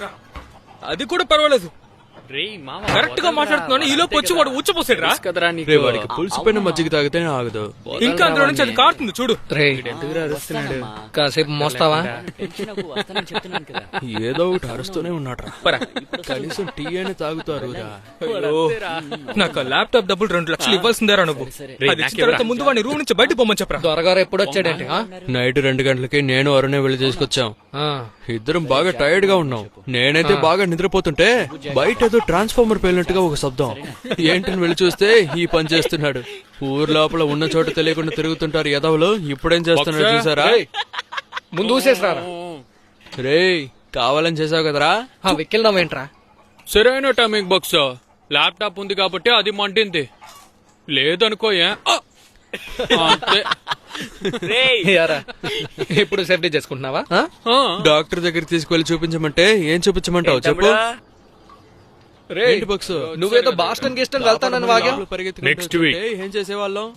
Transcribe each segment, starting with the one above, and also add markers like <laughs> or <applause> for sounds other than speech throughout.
రా. అది కూడా పర్వాలేదు. రేయ్ మామ కరెక్ట్గా మాట్లాడుతున్నాను ఈ లోపు వచ్చి వాడు ఉచ్చపోసాడు రా. కదరా రే వాడికి పులిసిపోయిన మజ్జిగ తాగితేనే ఆగదు. ఇంకా అందులో నుంచి అది కారుతుంది చూడు. రే కాసేపు మోస్తావా? ఏదో ఒకటి అరుస్తూనే ఉన్నాడ్రా పరా. కనీసం టీ అయినా తాగుతారు నాకు ల్యాప్టాప్ డబ్బులు రెండు లక్షలు ఇవ్వాల్సిందేరా నువ్వు. తర్వాత ముందు వాడిని రూమ్ నుంచి బయటకు పోమని చెప్పరా. దొరగారు ఎప్పుడు వచ్చాడేంటి ఆ? నైట్ రెండు గంటలకి నేను అరుణే వెళ్ళి తీసుకొచ్చాం. ఇద్దరం బాగా టైర్డ్గా ఉన్నాం. నేనైతే బాగా నిద్రపోతుంటే బయట ఏదో ట్రాన్స్ఫార్మర్ పేలినట్టుగా ఒక శబ్దం. ఏంటని వెళ్ళి చూస్తే ఈ పని చేస్తున్నాడు. ఊరు లోపల ఉన్న చోట తెలియకుండా తిరుగుతుంటారు యదవులు. ఇప్పుడేం చేస్తున్నాడు చూసారా? ముందు రేయ్ కావాలని చేసావు కదరా? వెక్కిల్దాం ఏంట్రా? సరైన టైమింగ్ బాక్స్. ల్యాప్టాప్ ఉంది కాబట్టి అది మంటింది లేదనుకో ఏ? ఆ! అంతే యారా ఇప్పుడు సేఫ్టీ చేసుకుంటున్నావా. డాక్టర్ దగ్గరికి తీసుకువెళ్ళి చూపించమంటే ఏం చూపించమంటావు? చెప్పు. రేయ్, ఏంటి బక్స్ నువ్వేదో బాస్టన్ గిస్టన్ వెళ్తానని వాగా? Next week. ఏం చేసేవాళ్ళం.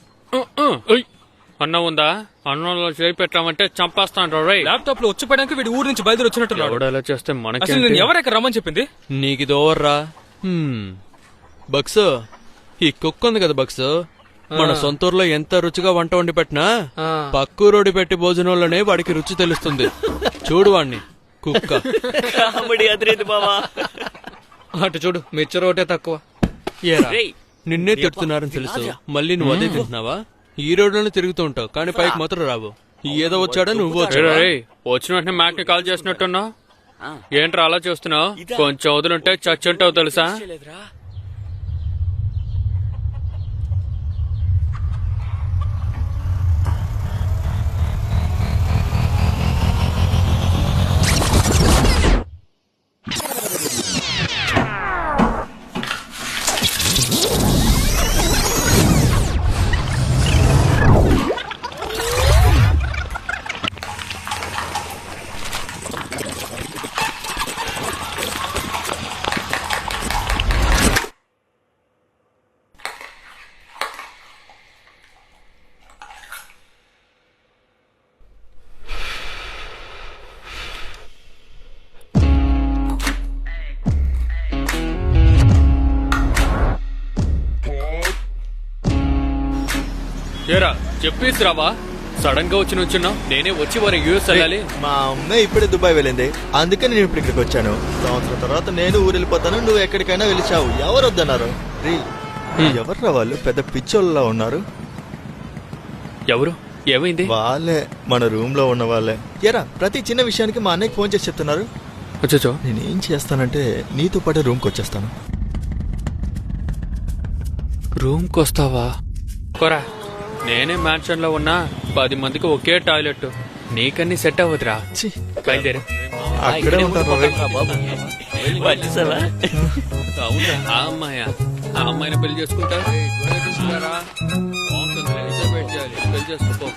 అన్నం ఉందా? అన్నంలో చేయి పెట్టామంటే చంపేస్తాను రై ల్యాప్టాప్లో వచ్చిపోయడానికి వీడి ఊరు నుంచి బయలుదేరి వచ్చినట్టున్నాడు. ఎవడలా చేస్తే అసలు మనకి నేను ఎవరైనా రమ్మని చెప్పింది? నీకు ఇది ఓవర్రా హ్మ్. బక్స్ ఈ కుక్క ఉంది కదా బక్స్. మన సొంత ఊర్లో ఎంత రుచిగా వంట వండి పెట్టినా. పక్కూరోడి పెట్టి భోజనంలోనే వాడికి రుచి తెలుస్తుంది. చూడు వాణ్ణి కుక్క. కామెడీ అదిరేది బావా. అటు చూడు మిచ్చర్ ఒకటే తక్కువ. ఏరా. నిన్నే తిడుతున్నారని తెలుసు. మళ్ళీ నువ్వు అదే తింటున్నావా? ఈ రోడ్లోనే తిరుగుతూ ఉంటావు కానీ పైకి మాత్రం రావు. ఏదో వచ్చాడో నువ్వు వచ్చావా? వచ్చిన వెంటనే మ్యాక్ని కాల్ చేసినట్టున్నావు? ఏంట్రా అలా చూస్తున్నావు? కొంచెం వదులుంటే చచ్చుంటావు తెలుసా? ఏరా చెప్పేసి రావా? సడన్గా వచ్చి నుంచున్నావు నేనే వచ్చి వారి యూఎస్ వెళ్ళాలి. మా అమ్మ ఇప్పుడే దుబాయ్ వెళ్ళింది. అందుకని నేను ఇప్పుడు ఇక్కడికి వచ్చాను. సంవత్సరం తర్వాత నేను ఊరు వెళ్ళిపోతాను నువ్వు ఎక్కడికైనా వెళ్ళిచావు. ఎవరు వద్దన్నారు రీ ఎవర్రా వాళ్ళు? పెద్ద పిచ్చోళ్ళలా ఉన్నారు. ఎవరు? ఏమైంది? వాళ్ళే. మన రూమ్లో ఉన్న వాళ్ళే. ఎరా ప్రతి చిన్న విషయానికి మా అన్నయ్యకి ఫోన్ చేసి చెప్తున్నారు. వచ్చో నేనేం చేస్తానంటే నీతో పాటు రూమ్కి వచ్చేస్తాను. రూమ్కి వస్తావా? కొరా నేనే మ్యాన్షన్లో ఉన్నా పది మందికి ఒకే టాయిలెట్ నీకన్నీ సెట్ అవ్వదురా. బయలుదేరు. అక్కడే ఉంటాను రే. వచ్చేసావా అవునా ఆ అమ్మాయ? ఆ అమ్మాయిని పెళ్ళి చేసుకుంటా పెళ్ళి చేసుకో.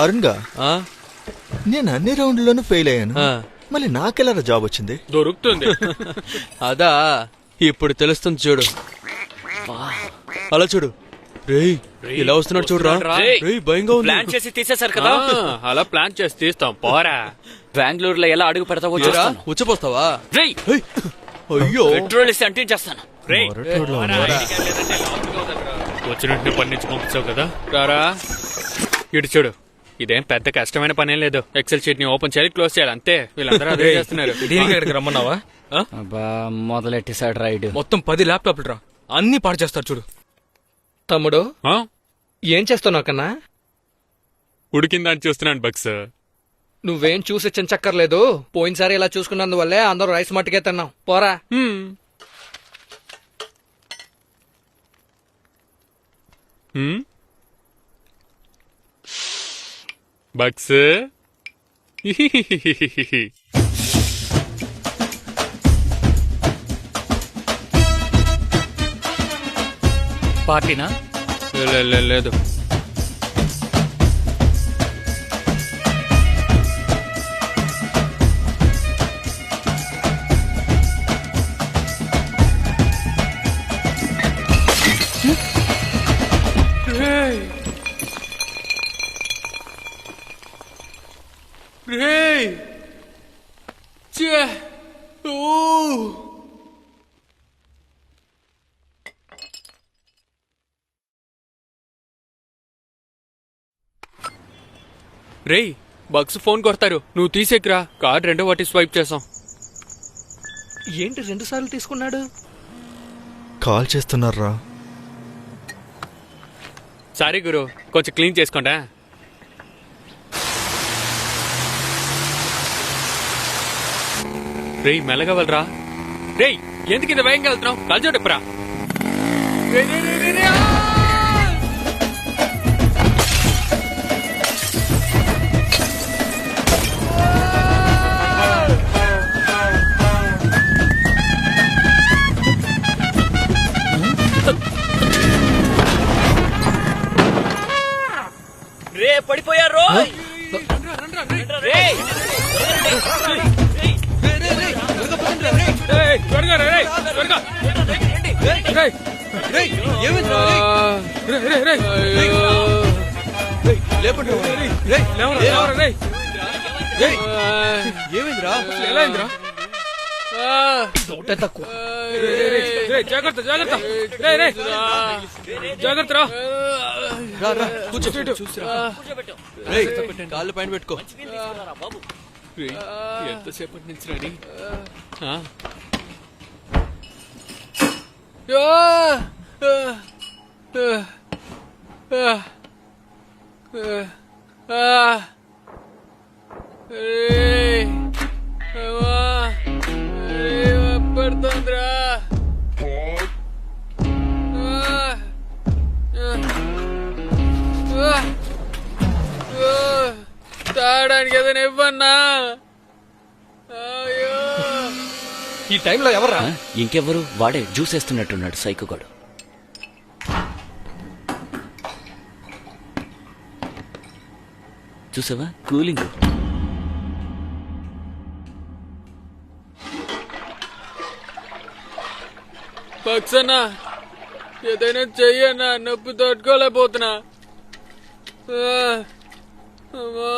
అరుణ్గా? ఆ? నేను అన్ని రౌండ్లోనూ ఫెయిల్ అయ్యాను. ఆ. మళ్ళీ నాకెలా జాబ్ వచ్చింది? దొరుకుతుంది. <laughs> అదా ఇప్పుడు తెలుస్తుంది చూడు. అలా చూడు. రేయ్ ఇలా వస్తున్నాడు చూడరా రేయ్. భయంగా ఉంది. ప్లాన్ చేసి తీసేశారు కదా. ఆ, అలా ప్లాన్ చేసి తీస్తాం. పోరా. బెంగళూరులో ఎలా అడుగు పెడతావో చూస్తాను. ఉచ్చపోస్తావా? రేయ్. అయ్యో. పెట్రోల్ ఇస్తే మొరటోడ్లో ఉన్నారా? వచ్చినట్టు పని నుంచి పంపించావు కదా. రారా. ఇటు చూడు. ఇదేం పెద్ద కష్టమైన పనేం లేదు. ఎక్సెల్ షీట్ని ఓపెన్ చేయాలి క్లోజ్ చేయాలి. అంతే. వీళ్ళందరూ అదే <laughs> చేస్తున్నారు. దీనికి ఇక్కడికి రమ్మన్నావా? ఆ? అబ్బా మొదలెట్టేశాడు రైడ్. మొత్తం పది ల్యాప్టాప్లు రా. అన్ని పాడు చేస్తారు చూడు. తమ్ముడు ఆ? ఏం చేస్తున్నావు కన్నా ఉడికిందని చూస్తున్నాను బక్స్. నువ్వేం చూసి చించక్కర్లేదు. పోయినసారి ఇలా చూసుకున్నందువల్లే అందరూ రైస్ మట్టుకే తిన్నాం. పోరా. హ్మ్. బక్స్. పాటినా లేదు. ఛే! ఓ! రేయ్ బగ్స్ ఫోన్ కొడతారు. నువ్వు తీసేకురా. కార్డ్ రెండో వాటి స్వైప్ చేసాం. ఏంటి రెండు సార్లు తీసుకున్నాడు? కాల్ చేస్తున్నారా? సారీ గురు కొంచెం క్లీన్ చేసుకోండా? రే మెలగవలరా రే ఎందుకు ఇంత భయంగా వెళ్తున్నావు కలచోటప్పురా రే ఏమైందిరా? ఎలా అయిందిరా? ఒకటే తక్కువ. జాగ్రత్త జాగ్రత్త. జాగ్రత్త కాళ్ళు పైన పెట్టుకో. ఎంతసేపటి నుంచి రెడీ? ఆ? పడుతుందిరా తాగడానికి ఏదైనా ఇవ్వన్నా ఈ టైంలో ఎవర్రా ఆ, ఇంకెవరు వాడే జ్యూస్ వేస్తున్నట్టున్నాడు సైకోగాడు. చూసావా? కూలింగ్. పక్సన్న ఏదైనా చెయ్యన్నా నొప్పి తట్టుకోలేకపోతున్నా. ఆ, అమ్మా.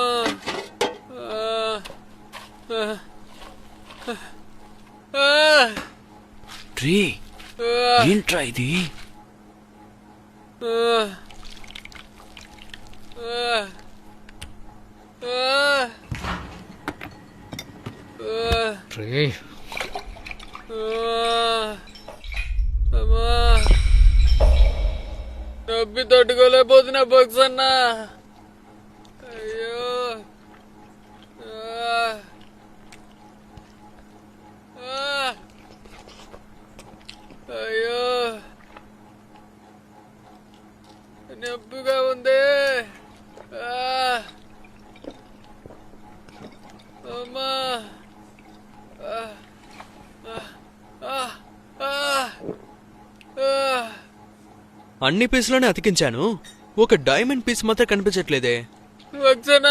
ఆ, ఆ, ఆ, రే ఆ, ఏంట్రా ఇది? రే అమ్మా. నొప్పి తట్టుకోలేకపోతున్నా బక్స్ అన్నా అయ్యో ఆ. ఆ. అయ్యో నొప్పిగా ఉంది ఆ. అమ్మా ఆ. ఆ. ఆ. అన్ని పీసులోనే అతికించాను. ఒక డైమండ్ పీస్ మాత్రం కనిపించట్లేదే. భక్సన్న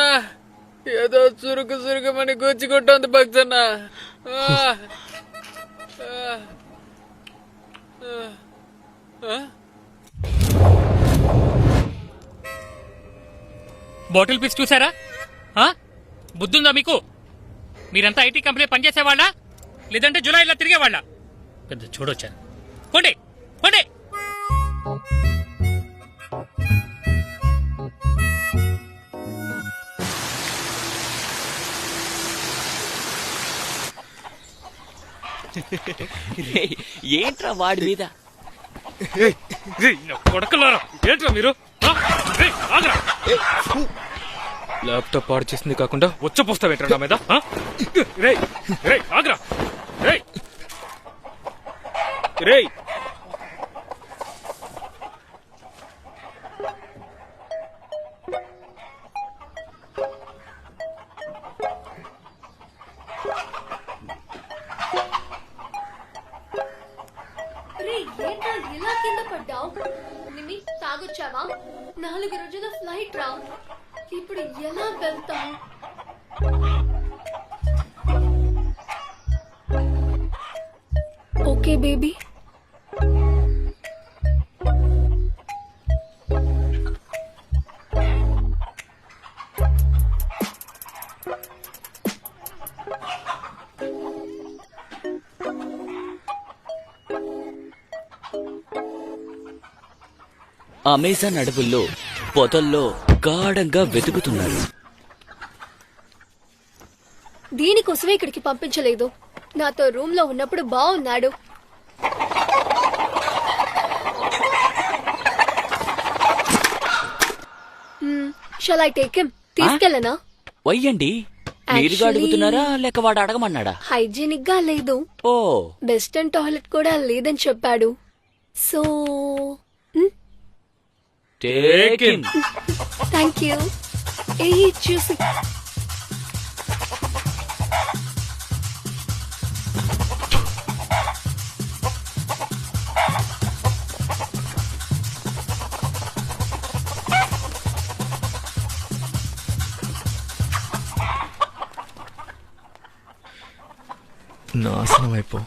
ఏదో చురుకు చురుకుమని గుచ్చుకుంటోంది భక్సన్న బాటిల్ పీస్ చూసారా? బుద్ధుందా మీకు? మీరంతా ఐటీ కంపెనీ పనిచేసేవాళ్ళా? లేదంటే జూలైలో తిరిగేవాళ్ళ? పెద్ద చూడొచ్చాను. కొండి కొండి <laughs> ఏంట్రా వాడి మీద? కొడకలారా. ఏంట్రా మీరు. ల్యాప్టాప్ పాడు చేసింది కాకుండా వచ్చపోస్తావేంట్రా నా మీద? రేయ్ రేయ్ ఆగరా. రేయ్. రేయ్ రే నాలుగు రోజుల ఫ్లైట్ రా. ఇప్పుడు ఎలా వెళ్తాం? Okay baby. అమెజాన్ అడవుల్లో పొదల్లో గాఢంగా వెతుకుతున్నారు. దీనికోసమే ఇక్కడికి పంపించలేదు. నాతో రూమ్లో ఉన్నప్పుడు బాగున్నాడు షల్ ఐ టేక్ హిమ్? తీసుకెళ్ళనా? వయ్యండి. మీరుగా Actually- అడుగుతున్నారా లేక వాడు అడగమన్నాడా? హైజీనిక్గా లేదు. ఓ. వెస్టర్న్ టాయిలెట్ కూడా లేదని చెప్పాడు. So take him. Thank you ఏ చూసి నాశనం అయిపో